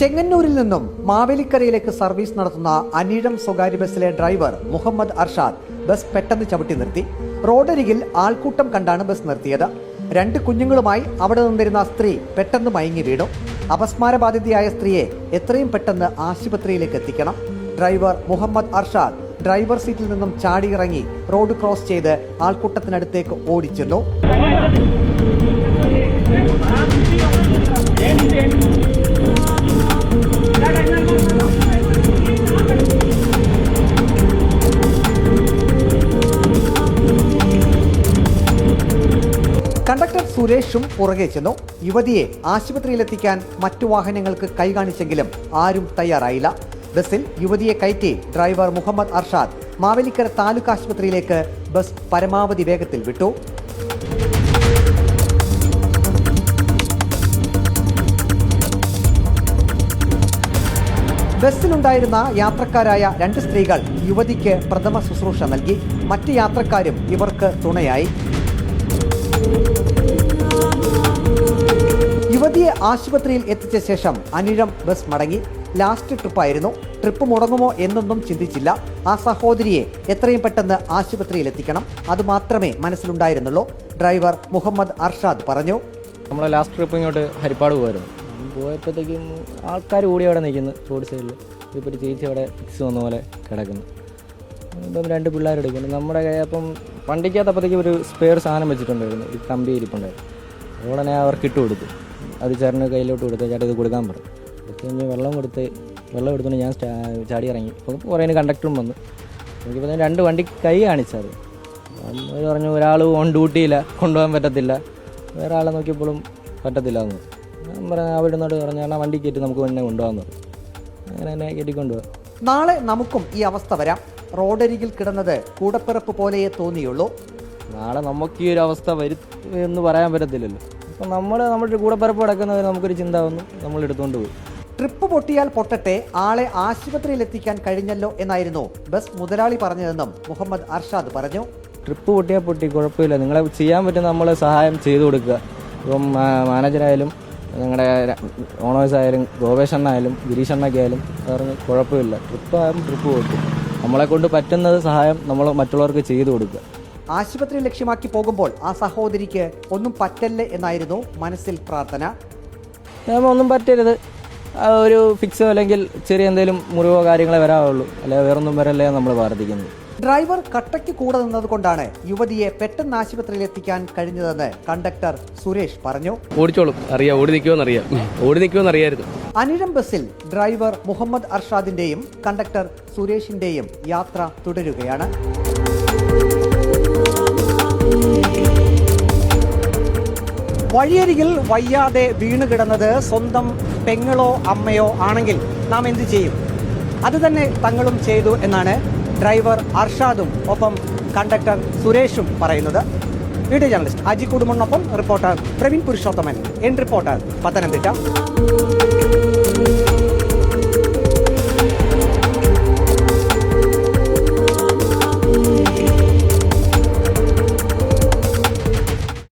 ചെങ്ങന്നൂരിൽ നിന്നും മാവേലിക്കരയിലേക്ക് സർവീസ് നടത്തുന്ന അനീഴം സ്വകാര്യ ബസ്സിലെ ഡ്രൈവർ മുഹമ്മദ് അർഷാദ് ബസ് പെട്ടെന്ന് ചവിട്ടി നിർത്തി. റോഡരികിൽ ആൾക്കൂട്ടം കണ്ടാണ് ബസ് നിർത്തിയത്. രണ്ട് കുഞ്ഞുങ്ങളുമായി അവിടെ നിന്നിരുന്ന സ്ത്രീ പെട്ടെന്ന് മയങ്ങി വീണു. അപസ്മാരബാധിതയായ സ്ത്രീയെ എത്രയും പെട്ടെന്ന് ആശുപത്രിയിലേക്ക് എത്തിക്കണം. ഡ്രൈവർ മുഹമ്മദ് അർഷാദ് ഡ്രൈവർ സീറ്റിൽ നിന്നും ചാടിയിറങ്ങി റോഡ് ക്രോസ് ചെയ്ത് ആൾക്കൂട്ടത്തിനടുത്തേക്ക് ഓടിച്ചെന്നു. സുരേഷും പുറകെ ചെന്നു. യുവതിയെ ആശുപത്രിയിലെത്തിക്കാൻ മറ്റു വാഹനങ്ങൾക്ക് കൈകാണിച്ചെങ്കിലും ആരും തയ്യാറായില്ല. ബസ്സിൽ യുവതിയെ കയറ്റി ഡ്രൈവർ മുഹമ്മദ് അർഷാദ് മാവേലിക്കര താലൂക്ക് ആശുപത്രിയിലേക്ക് ബസ് പരമാവധി വേഗത്തിൽ വിട്ടു. ബസ്സിലുണ്ടായിരുന്ന യാത്രക്കാരായ രണ്ട് സ്ത്രീകൾ യുവതിക്ക് പ്രഥമ ശുശ്രൂഷ നൽകി. മറ്റ് യാത്രക്കാരും ഇവർക്ക് തുണയായി. യുവതിയെ ആശുപത്രിയിൽ എത്തിച്ച ശേഷം അനിഴം ബസ് മടങ്ങി. ലാസ്റ്റ് ട്രിപ്പായിരുന്നു. ട്രിപ്പ് മുടങ്ങുമോ എന്നൊന്നും ചിന്തിച്ചില്ല. ആ സഹോദരിയെ എത്രയും പെട്ടെന്ന് ആശുപത്രിയിൽ എത്തിക്കണം അതുമാത്രമേ മനസ്സിലുണ്ടായിരുന്നുള്ളൂ. ഡ്രൈവർ മുഹമ്മദ് അർഷാദ് പറഞ്ഞു. നമ്മളെ ലാസ്റ്റ് ട്രിപ്പ് ഇങ്ങോട്ട് ഹരിപ്പാട് പോയിരുന്നു പോയപ്പോഴത്തേക്കും ആൾക്കാർ കൂടി അവിടെ നിൽക്കുന്നു റോഡ് സൈഡിൽ. ഇപ്പോൾ ഒരു ചേച്ചി അവിടെ ഫിക്സ് വന്ന പോലെ കിടക്കുന്നു. ഇപ്പം രണ്ട് പിള്ളേരെടുക്കുന്നു നമ്മുടെ അപ്പം വണ്ടിക്കകത്തപ്പോഴത്തേക്കും ഒരു സ്പെയർ സാധനം വെച്ചിട്ടുണ്ടായിരുന്നു. ഒരു കമ്പി ഇരിപ്പുണ്ടായിരുന്നു. ഉടനെ അവർക്ക് ഇട്ട് കൊടുത്തു അത് ചേട്ടന് കയ്യിലോട്ട് കൊടുത്ത് ചേട്ടൻ ഇത് കൊടുക്കാൻ പറഞ്ഞു. കൊടുത്ത് കഴിഞ്ഞ് വെള്ളം കൊടുത്ത് വെള്ളം എടുത്തുകൊണ്ട് ഞാൻ സ്റ്റാ- ചാടി ഇറങ്ങി. അപ്പം കുറേ കണ്ടക്ടറും വന്നു. എനിക്കിപ്പോൾ രണ്ട് വണ്ടി കൈ കാണിച്ചത്. അവർ പറഞ്ഞു ഒരാൾ ഓൺ ഡ്യൂട്ടിയില്ല കൊണ്ടുപോകാൻ പറ്റത്തില്ല. വേറെ ആളെ നോക്കിയപ്പോഴും പറ്റത്തില്ല എന്ന്. ഞാൻ പറഞ്ഞു അവിടെ നിന്നോട് പറഞ്ഞു ആ വണ്ടി കയറ്റി നമുക്ക് തന്നെ കൊണ്ടുപോകാമെന്ന് പറഞ്ഞു. അങ്ങനെ തന്നെ കയറ്റിക്കൊണ്ടുപോകാം നാളെ നമുക്കും ഈ അവസ്ഥ വരാം. റോഡരികിൽ കിടന്നത് കൂടപ്പിറപ്പ് പോലെയേ തോന്നിയുള്ളൂ. നാളെ നമുക്ക് ഈ ഒരു അവസ്ഥ വരും എന്ന് പറയാൻ പറ്റത്തില്ലല്ലോ. അപ്പം നമ്മൾ നമ്മുടെ കൂടെ പരപ്പ് കിടക്കുന്നവർ നമുക്കൊരു ചിന്ത വന്നു. നമ്മൾ എടുത്തുകൊണ്ട് പോയി. ട്രിപ്പ് പൊട്ടിയാൽ പൊട്ടട്ടെ ആളെ ആശുപത്രിയിൽ എത്തിക്കാൻ കഴിഞ്ഞല്ലോ എന്നായിരുന്നു ബസ് മുതലാളി പറഞ്ഞതെന്നും മുഹമ്മദ് അർഷാദ് പറഞ്ഞു. ട്രിപ്പ് പൊട്ടിയാൽ പൊട്ടി കുഴപ്പമില്ല. നിങ്ങളെ ചെയ്യാൻ പറ്റുന്ന നമ്മൾ സഹായം ചെയ്തു കൊടുക്കുക. ഇപ്പം മാനേജരായാലും മാനേജറായാലും നിങ്ങളുടെ ഓണേഴ്സ് ആയാലും ഗോപേഷണ്ണായാലും ഗിരീഷണ്ണൊക്കെ ആയാലും പറഞ്ഞ് കുഴപ്പമില്ല. ട്രിപ്പ് ആയാലും ട്രിപ്പ് പൊട്ടി. നമ്മളെ കൊണ്ട് പറ്റുന്നത് സഹായം നമ്മൾ മറ്റുള്ളവർക്ക് ചെയ്തു കൊടുക്കുക. ആശുപത്രി ലക്ഷ്യമാക്കി പോകുമ്പോൾ ആ സഹോദരിക്ക് ഒന്നും പറ്റല്ല എന്നായിരുന്നു മനസ്സിൽ പ്രാർത്ഥന. ഒന്നും പറ്റരുത്. ഒരു ഫിക്സോ അല്ലെങ്കിൽ ചെറിയ എന്തെങ്കിലും മുറിവോ കാര്യങ്ങളെ വരാവുള്ളൂ. അല്ലെ വേറൊന്നും വരല്ലേ നമ്മൾ പ്രാർത്ഥിക്കുന്നത് ഡ്രൈവർ കട്ടയ്ക്ക് കൂടെ നിന്നതുകൊണ്ടാണ് യുവതിയെ പെട്ടെന്ന് ആശുപത്രിയിൽ എത്തിക്കാൻ കഴിഞ്ഞതെന്ന് കണ്ടക്ടർ സുരേഷ് പറഞ്ഞു. ഓടിച്ചോളും. അറിയാം ഓടി നിൽക്കുമെന്ന് അറിയാം. ഓടി നിൽക്കുമെന്ന് അറിയായിരുന്നു. അനിഴം ബസ്സിൽ ഡ്രൈവർ മുഹമ്മദ് അർഷാദിന്റെയും കണ്ടക്ടർ സുരേഷിന്റെയും യാത്ര തുടരുകയാണ്. വഴിയരികിൽ വയ്യാതെ വീണ് കിടന്നത് സ്വന്തം പെങ്ങളോ അമ്മയോ ആണെങ്കിൽ നാം എന്ത് ചെയ്യും? അത് തന്നെ തങ്ങളും ചെയ്തു എന്നാണ് ഡ്രൈവർ അർഷാദും ഒപ്പം കണ്ടക്ടർ സുരേഷും പറയുന്നത്. വീഡിയോ ജേർണലിസ്റ്റ് അജി കുടുംബനൊപ്പം റിപ്പോർട്ടർ പ്രവീൺ പുരുഷോത്തമൻ. എൻ റിപ്പോർട്ടർ പത്തനംതിട്ട.